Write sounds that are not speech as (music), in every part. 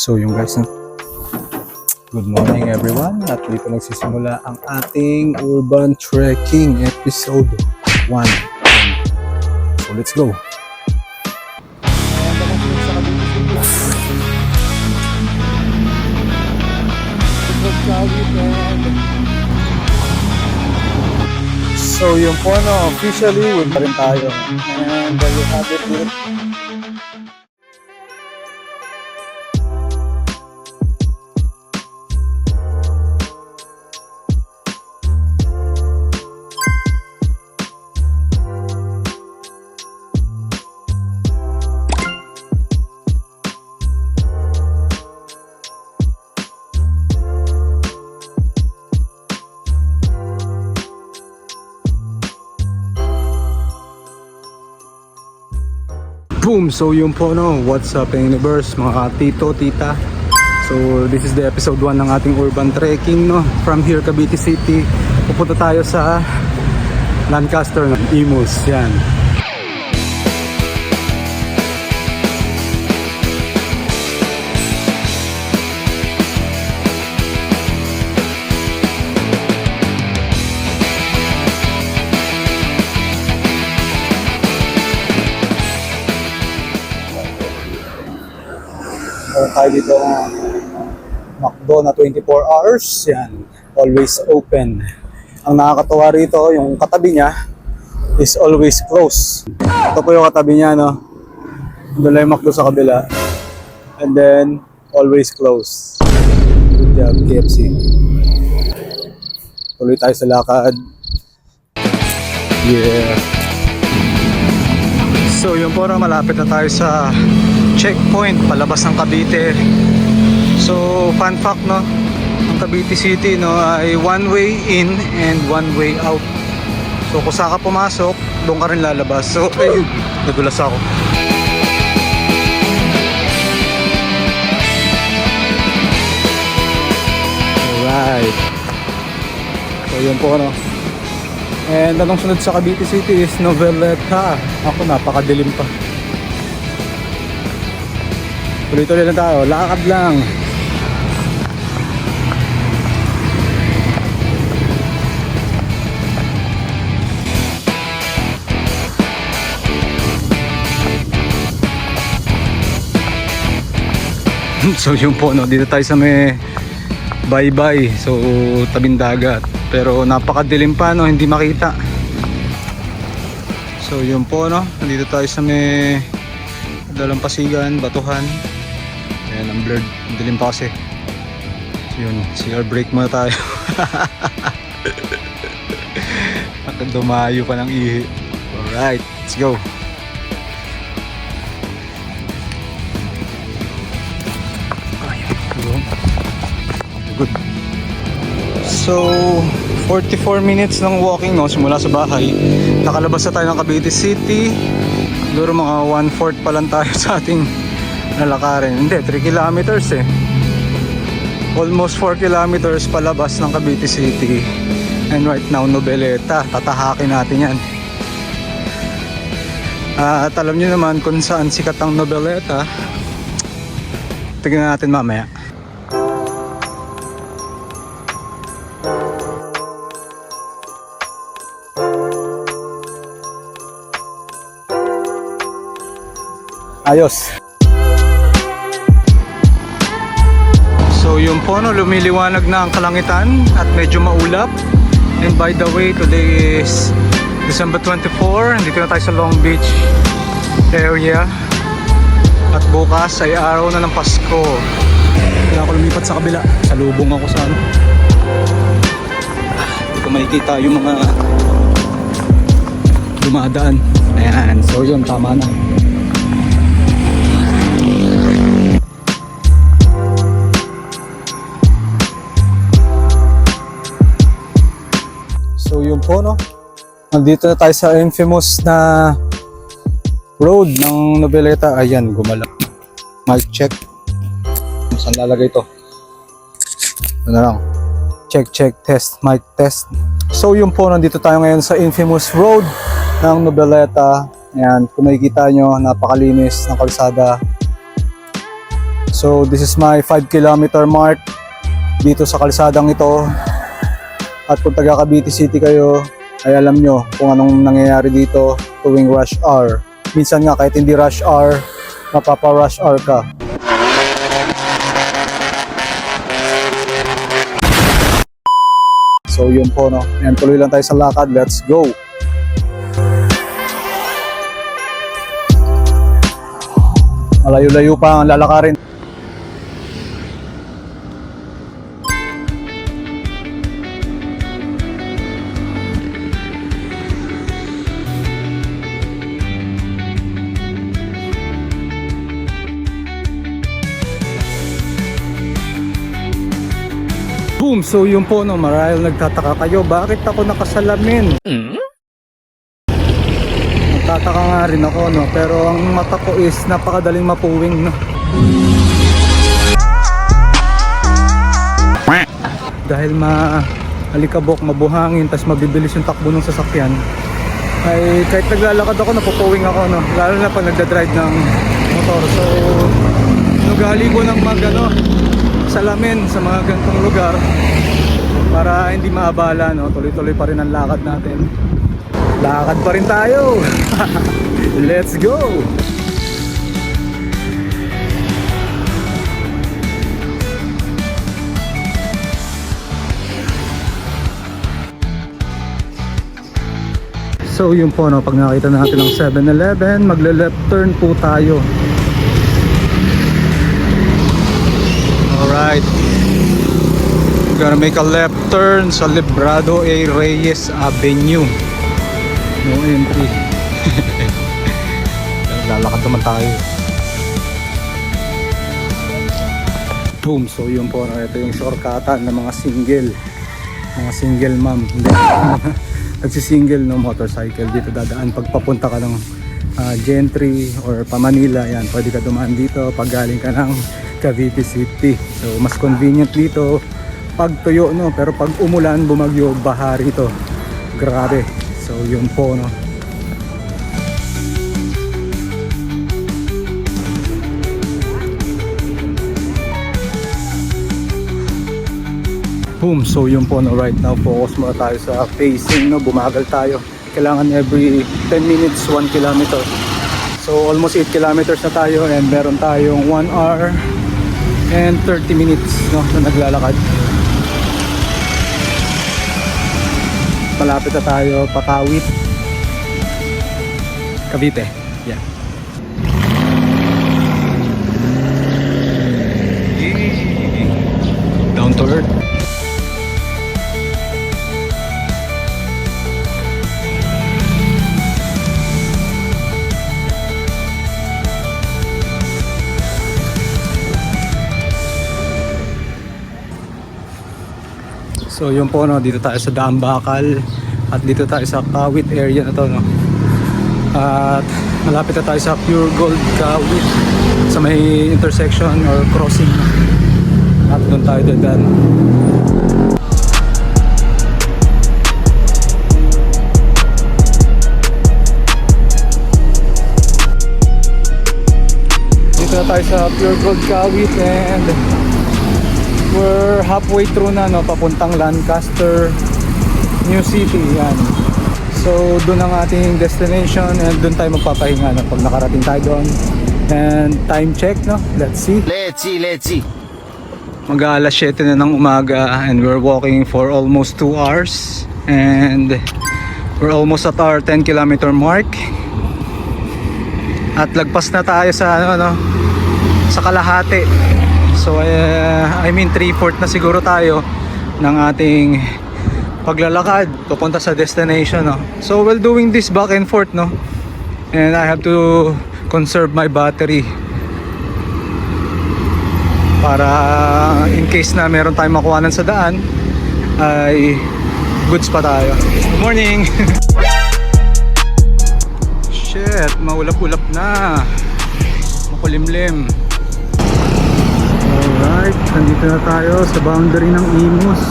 So yung guys, good morning everyone. At dito nagsisimula ang ating urban trekking episode 1. So let's go. So yung po no, officially win pa rin tayo. And there you have it here. Boom! So yun po no, what's up universe, mga tito, tita. So this is the episode 1 ng ating urban trekking no. From here, Cavite City, pupunta tayo sa Lancaster, no? Imus, yan. Meron tayo dito McDo na 24 hours. Yan. Always open. Ang nakakatawa rito, yung katabi niya is always close. Ito po yung katabi niya, no? Doon lang yung McDo sa kabila. And then, always close. Good job, KFC. Tuloy tayo sa lakad. Yeah. So yun po na malapit na tayo sa checkpoint palabas ng Cavite. So fun fact no, ang Cavite City no ay one way in and one way out. So kung saan ka pumasok, doon ka rin lalabas. So (laughs) ayun, nadulas ako. Alright. So yun po no. And anong sunod sa Cavite City is Noveleta. Ako napakadilim pa. Tuloy-tuloy lang tayo. Lakad lang. (laughs) so yun po no, dito tayo sa may bye-bye. So tabing dagat. Pero napakadilim pa no, hindi makita. So yun po no, nandito tayo sa may dalampasigan, batuhan. Ayan, ang blurred. Ang dilim pa kasi. So yun, CR break muna tayo. (laughs) Dumayo pa ng ihi. Alright, let's go. Good. So, 44 minutes ng walking no, simula sa bahay. Nakalabas na tayo ng Cavite City. Siguro mga 1/4 pa lang tayo (laughs) sa ating lalakarin. Hindi, 3 kilometers eh. Almost 4 kilometers palabas ng Cavite City. And right now, Nobeleta. Tatahakin natin yan. Ah, at alam nyo naman kung saan sikat ang Nobeleta. Tignan natin mamaya. Ayos. So yung po no, lumiliwanag na ang kalangitan at medyo maulap. And by the way, today is December 24. Dito na tayo sa Long Beach area. At bukas ay araw na ng Pasko. Kaya ako lumipat sa kabila. Salubong ako sa ano. Ah, Hindi ko makikita yung mga dumadaan. Ayan. So yun, tama na. Yun po no. Nandito na tayo sa infamous na road ng Noveleta. Ayan, gumalaw. Mic check. Saan lalagay ito? Ano lang. Check, check, test, mic test. So yun po, nandito tayo ngayon sa infamous road ng Noveleta. Ayan, kung makikita nyo, napakalinis ng kalsada. So this is my 5 kilometer mark dito sa kalsadang ito. At kung taga Cavite City kayo, ay alam nyo kung anong nangyayari dito tuwing rush hour. Minsan nga kahit hindi rush hour, mapapa-rush hour ka. So yun po no. Yan tuloy lang tayo sa lakad. Let's go. Malayo-layo pa ang lalakarin. So yun po no, marahil nagtataka kayo, bakit ako nakasalamin? Nagtataka nga rin ako no, pero ang mata ko is napakadaling mapuwing no. Dahil ma alikabok, mabuhangin, tas mabibilis yung takbo ng sasakyan, ay kahit naglalakad ako, napupuwing ako no, lalo na pag nagdadrive ng motor. So, nugali ko ng mag ano, salamin sa mga gantong lugar para hindi maabala no? Tuloy-tuloy pa rin ang lakad natin. Lakad pa rin tayo! (laughs) Let's go! So yun po no, pag nakita natin ang 7-Eleven, magle-left turn po tayo. Alright. Gonna make a left turn sa Librado A. Reyes Avenue. No entry. (laughs) Lalakad naman tayo. Boom. So yun po. Ito yung shortcutan ng mga single. Mga single ma'am. (laughs) Nagsisingle no motorcycle. Dito dadaan pag papunta ka ng ah, Gentry or pa Manila. Yan. Pwede ka dumaan dito pag galing ka ng Cavite City. So mas convenient dito pag tuyo no pero pag umulan bumagyo baha rito. Grabe. So yun po no. Boom. So yun po no right now focus muna tayo sa pacing no bumagal tayo. Kailangan every 10 minutes 1 kilometer. So almost 8 kilometers na tayo and meron tayong 1 hour and 30 minutes no, na naglalakad. Malapit na tayo patawit. Cavite. So yun po no, dito tayo sa Daan Bakal at dito tayo sa Kawit area na to no. At malapit na tayo sa Pure Gold Kawit sa may intersection or crossing. At doon tayo dadaan. Dito na tayo sa Pure Gold Kawit and we're halfway through na no? Papuntang Lancaster New City yan. So doon ang ating destination and doon tayo magpapahinga no, pag nakarating tayo doon. And time check no? Let's see. Let's see, let's see. mag alas 7 na ng umaga and we're walking for almost 2 hours. And we're almost at our 10 kilometer mark. At lagpas na tayo sa ano no? Sa kalahati so uh, I mean 3/4 na siguro tayo ng ating paglalakad papunta sa destination no so while doing this back and forth no and I have to conserve my battery para in case na meron tayong makuhanan sa daan ay goods pa tayo. Good morning! (laughs) Shit, maulap-ulap na. Makulimlim. Alright, nandito na tayo sa boundary ng Imus.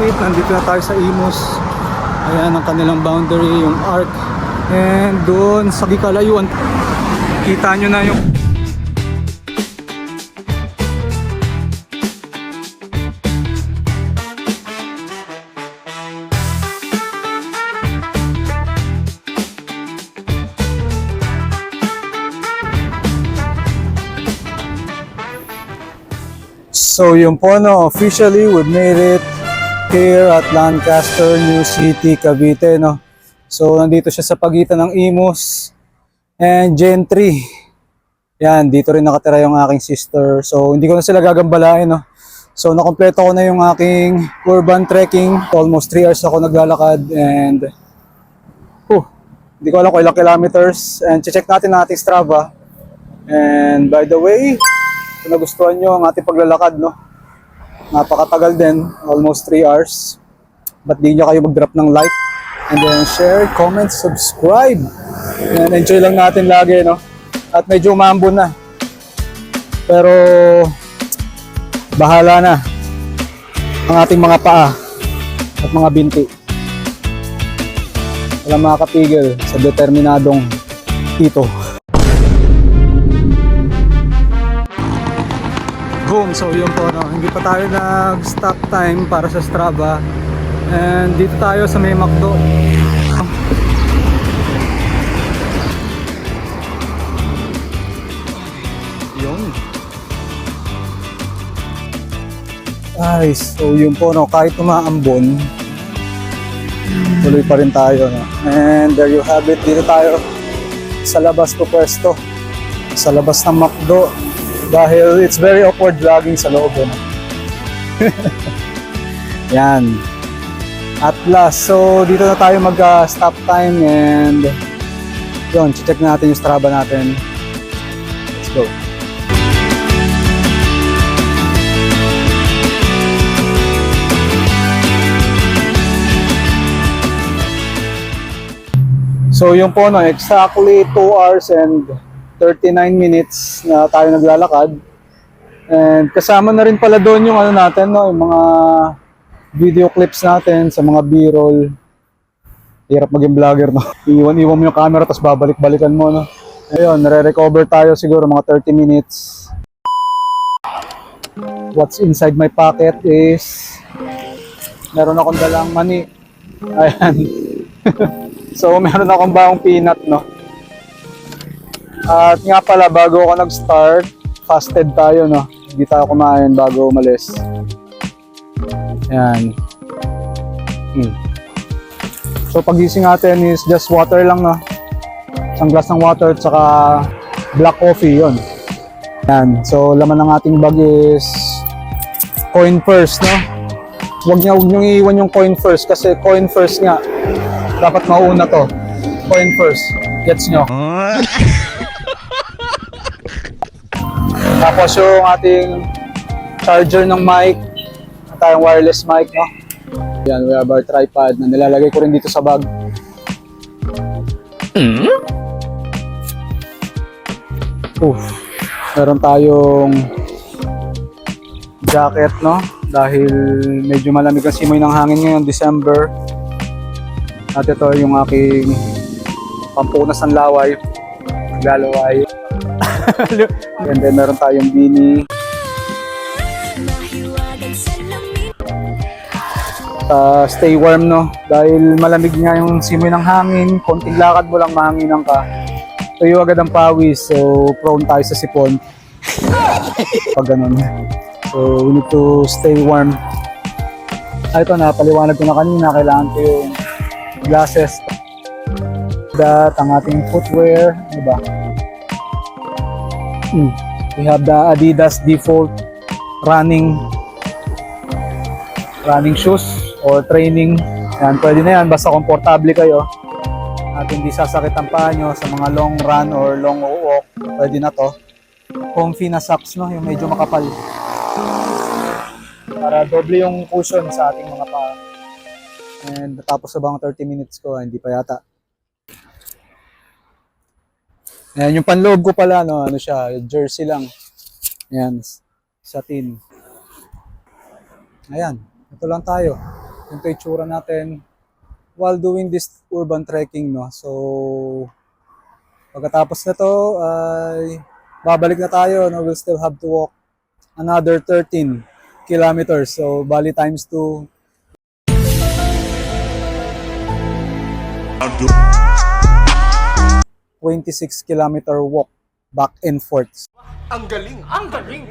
Wait, nandito na tayo sa Imus. Ayan ang kanilang boundary, yung arc. And doon sa di kalayuan, Kita nyo na yung So yun po no, officially we made it here at Lancaster, New City, Cavite no. So nandito siya sa pagitan ng Imus and Gentry. Yan, dito rin nakatira yung aking sister. So hindi ko na sila gagambalain no. So nakompleto ko na yung aking urban trekking. Almost 3 hours ako naglalakad and huh, hindi ko alam kung ilang kilometers and check natin ang ating Strava. And by the way, kung nagustuhan nyo ang ating paglalakad, no? Napakatagal din, almost 3 hours. Ba't di nyo kayo mag-drop ng like? And then share, comment, subscribe. And enjoy lang natin lagi, no? At medyo umambo na. Pero, bahala na ang ating mga paa at mga binti. Wala makakapigil sa determinadong tito. Boom! So yun po, no? hindi pa tayo nag-stop time para sa Strava. And dito tayo sa may McDo. Yun. Ay, so yun po, no? kahit umaambon, tuloy pa rin tayo. No? And there you have it, dito tayo sa labas po pwesto. Sa labas ng McDo dahil it's very awkward vlogging sa loob. Ano? (laughs) Yan. At last, so dito na tayo mag-stop time and yun, check natin yung Strava natin. Let's go. So yung po no, exactly 2 hours and 39 minutes na tayo naglalakad. And kasama na rin pala doon yung ano natin, no, yung mga video clips natin sa mga B-roll. Hirap maging vlogger, no. (laughs) Iwan-iwan mo yung camera tapos babalik-balikan mo, no. Ayun, nare-recover tayo siguro mga 30 minutes. What's inside my pocket is meron akong dalang money. Ayan. (laughs) so, meron akong baong peanut, no. At nga pala, bago ako nag-start, fasted tayo, no? Hindi tayo kumain bago umalis. Ayan. Hmm. So, pagising natin is just water lang, no? Isang glass ng water at saka black coffee, yon. Ayan. So, laman ng ating bag is coin first, no? Huwag niya, huwag niyong iiwan yung coin first kasi coin first nga. Dapat mauna to. Coin first. Gets nyo? (laughs) Tapos yung ating charger ng mic, tayong wireless mic, no? Yan, we have our tripod na nilalagay ko rin dito sa bag. Oof. Meron tayong jacket, no? Dahil medyo malamig ang simoy ng hangin ngayon, December. At ito yung aking pampunas ng laway. Naglalaway. (laughs) And then meron tayong beanie. Uh, stay warm no? Dahil malamig nga yung simoy ng hangin konting lakad mo lang mahanginan ka. Tuyo agad ang pawis so prone tayo sa sipon. (laughs) Pag ganun. So we need to stay warm. Ah, ito napaliwanag ko na kanina kailangan ko yung glasses. That ang ating footwear ano ba Hmm. We have the Adidas default running running shoes or training. Yan, pwede na yan basta komportable kayo. At hindi sasakit ang paa nyo sa mga long run or long walk. Pwede na to. Comfy na socks, no? Yung medyo makapal. Para doble yung cushion sa ating mga paa. And tapos sa bang 30 minutes ko, hindi pa yata. Ayan, yung panloob ko pala, no, ano siya, jersey lang. Ayan, satin. Ayan, ito lang tayo. Ito itsura natin while doing this urban trekking, no. So, Pagkatapos na to, ay babalik na tayo. No? We'll still have to walk another 13 kilometers. So, bali times 2, 26 kilometer walk back and forth. Ang galing! Ang galing!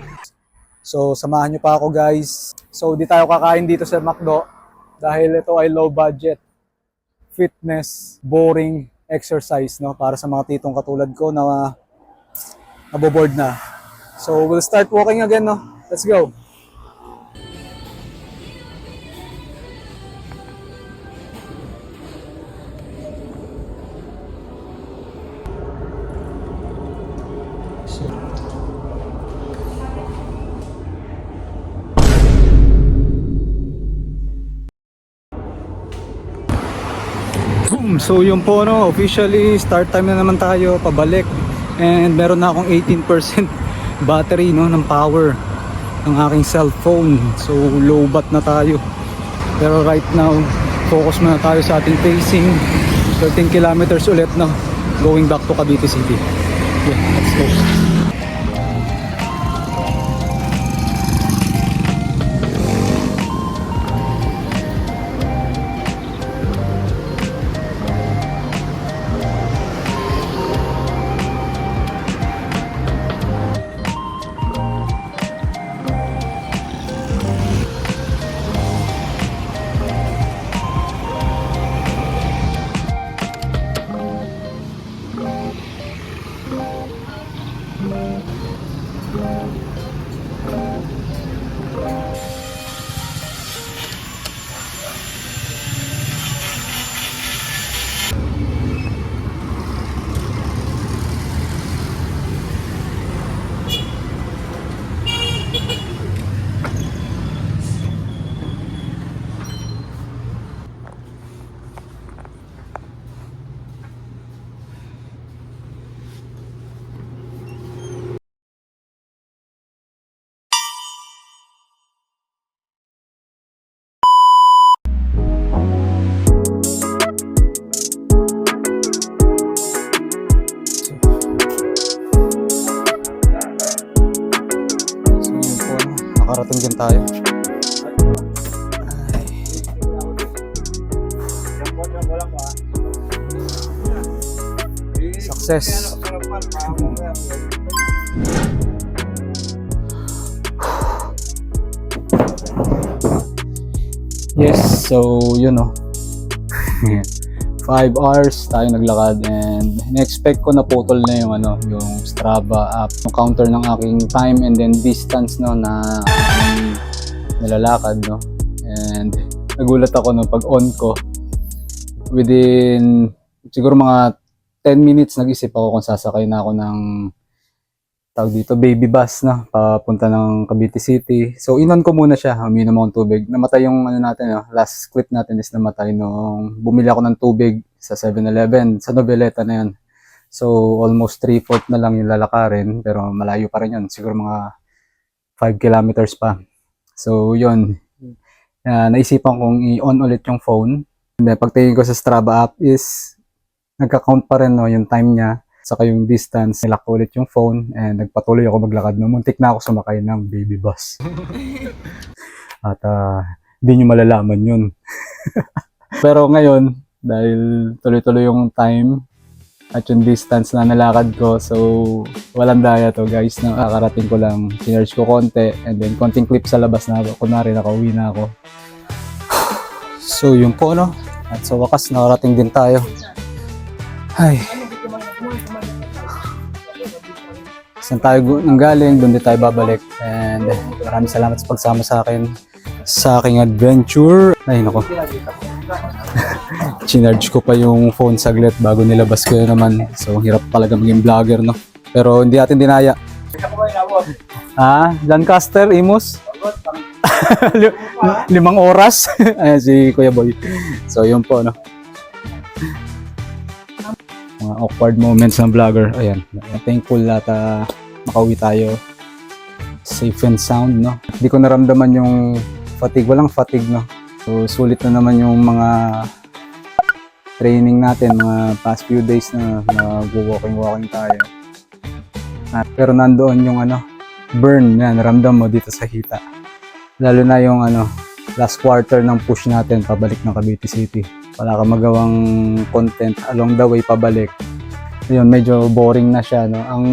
So, samahan nyo pa ako guys. So, di tayo kakain dito sa McDo dahil ito ay low budget fitness, boring exercise no para sa mga titong katulad ko na naboboard na. So, we'll start walking again no. Let's go. So yun po no, officially start time na naman tayo pabalik. And meron na akong 18% (laughs) battery no ng power ng aking cellphone. So low bat na tayo. Pero right now, focus muna tayo sa ating pacing. 13 kilometers ulit no, going back to Cavite City. Yeah, let's go. No? nakarating din tayo. Success. Yes, so yun no. (laughs) 5 hours tayo naglakad and in-expect ko na putol na yung ano, yung Strava app, yung counter ng aking time and then distance no na aking nilalakad no. And nagulat ako no pag on ko within siguro mga 10 minutes nag-isip ako kung sasakay na ako ng tawag dito baby bus na papunta ng Cavite City. So inon ko muna siya, uminom akong tubig. Namatay yung ano natin, no? last clip natin is namatay nung bumili ako ng tubig sa 7-Eleven, sa Noveleta na yun. So almost 3-4 na lang yung lalakarin, pero malayo pa rin yun. Siguro mga 5 kilometers pa. So yun, Ah, naisipan kong i-on ulit yung phone. And then pagtingin ko sa Strava app is nagka-count pa rin no, yung time niya saka yung distance, nilak ko ulit yung phone and nagpatuloy ako maglakad. No, muntik na ako sumakay ng baby bus. (laughs) At ah, hindi nyo malalaman yun. (laughs) Pero ngayon, dahil tuloy-tuloy yung time at yung distance na nalakad ko, so walang daya to guys. Nakakarating ko lang, sinerge ko konti and then konting clip sa labas na ako. Kunwari, nakauwi na ako. (sighs) So yun po no. At sa wakas, nakarating din tayo. Ay. Saan tayo gu- nang galing, doon din tayo babalik. And maraming salamat sa pagsama sa akin sa aking adventure. Ay, nako. (laughs) Chinarge ko pa yung phone saglit bago nilabas ko yun naman. So, hirap talaga maging vlogger, no? Pero hindi natin dinaya. Ah, Lancaster, Imus? (laughs) Li- limang oras. (laughs) Ayan si Kuya Boy. So, yun po, no? Awkward moments ng vlogger. Ayan. Thankful na ta makauwi tayo safe and sound, no? Hindi ko naramdaman yung fatigue. Walang fatigue, no? So, sulit na naman yung mga training natin, mga past few days na nag-walking-walking tayo. Ah, pero nandoon yung ano, burn yan, ramdam mo dito sa hita. Lalo na yung ano, last quarter ng push natin pabalik ng Cavite City. Wala ka magawang content along the way pabalik. Yun, medyo boring na siya. No? Ang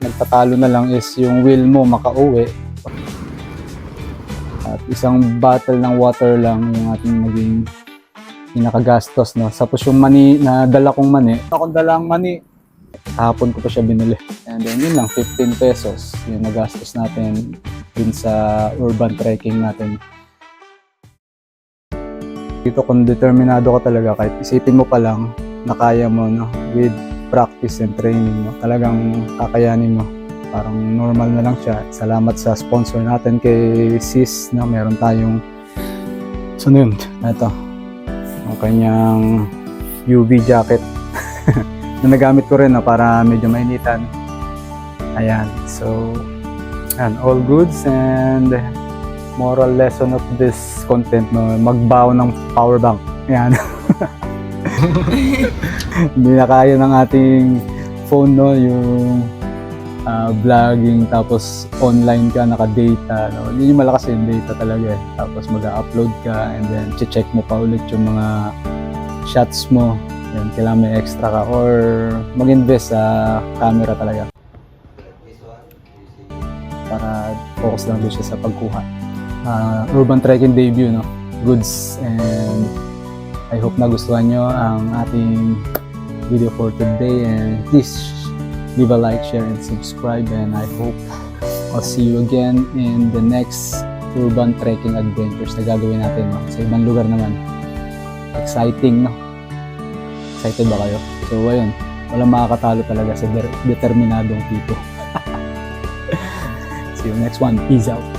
nagtatalo na lang is yung will mo makauwi. At isang bottle ng water lang yung ating naging pinakagastos. No? Tapos yung mani na dala kong mani, akong dalang mani, kahapon ko pa siya binili. And then yun lang, 15 pesos yung nagastos natin dun sa urban trekking natin. Dito kung determinado ka talaga, kahit isipin mo pa lang na kaya mo no, with practice and training, no, talagang kakayanin mo. Parang normal na lang siya. Salamat sa sponsor natin kay Sis na meron tayong so yun, ito ang kanyang UV jacket (laughs) na nagamit ko rin no, para medyo mainitan. Ayan, so Ayan, all goods and moral lesson of this content no, magbaw ng power bank. Ayan. (laughs) (laughs) Hindi na kaya ng ating phone no, yung ah, vlogging tapos online ka, naka-data. No? Yun yung malakas yung data talaga eh. Tapos mag-upload ka and then check mo pa ulit yung mga shots mo. Yan, kailangan may extra ka or mag-invest sa camera talaga para focus lang doon siya sa pagkuha. Ah, urban trekking debut, no? Goods and I hope nagustuhan nyo ang ating video for today and please leave a like, share, and subscribe and I hope I'll see you again in the next urban trekking adventures na gagawin natin no? sa ibang lugar naman. Exciting, no? Excited ba kayo? So, ayun. Walang makakatalo talaga sa determinadong tipo. (laughs) See you next one. Peace out.